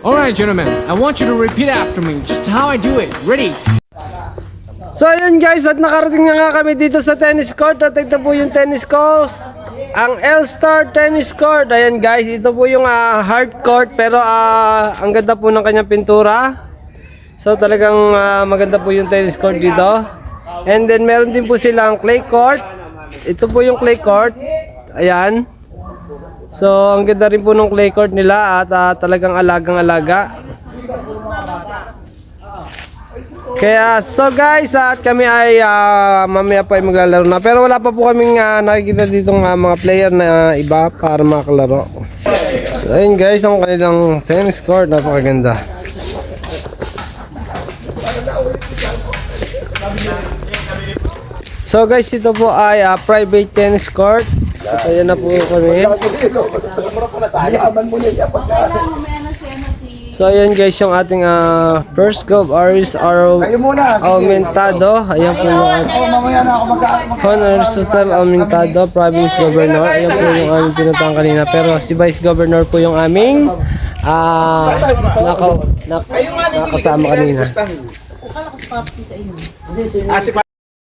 Alright, gentlemen, I want you to repeat after me just how I do it. Ready? So ayun guys, at nakarating na nga kami dito sa tennis court. At ito po yung tennis court. Ang L-Star Tennis Court. Ayan guys, ito po yung ah, hard court pero ah, ang ganda po ng kanyang pintura. So talagang ah, maganda po yung tennis court dito. And then meron din po silang clay court. Ito po yung clay court. Ayan. So ang ganda rin po ng clay court nila at ah, talagang alagang-alaga. Kaya so guys, at kami ay ah, mamaya pa ay maglalaro na. Pero wala pa po kaming ah, nakikita dito mga mga player na iba para makalaro. So ayun guys, ang kanilang tennis court, napakaganda. So guys, ito po ay ah, private tennis court. At ayan na po kami. So ayan guys yung ating ah, first gov Aris Aro Aumentado. Ayan po yung ating Honors Total Aumentado Province Governor. Ayan po yung aming pinuntahan kanina. Pero si Vice Governor po yung aming ah naka, nak, nakasama kanina.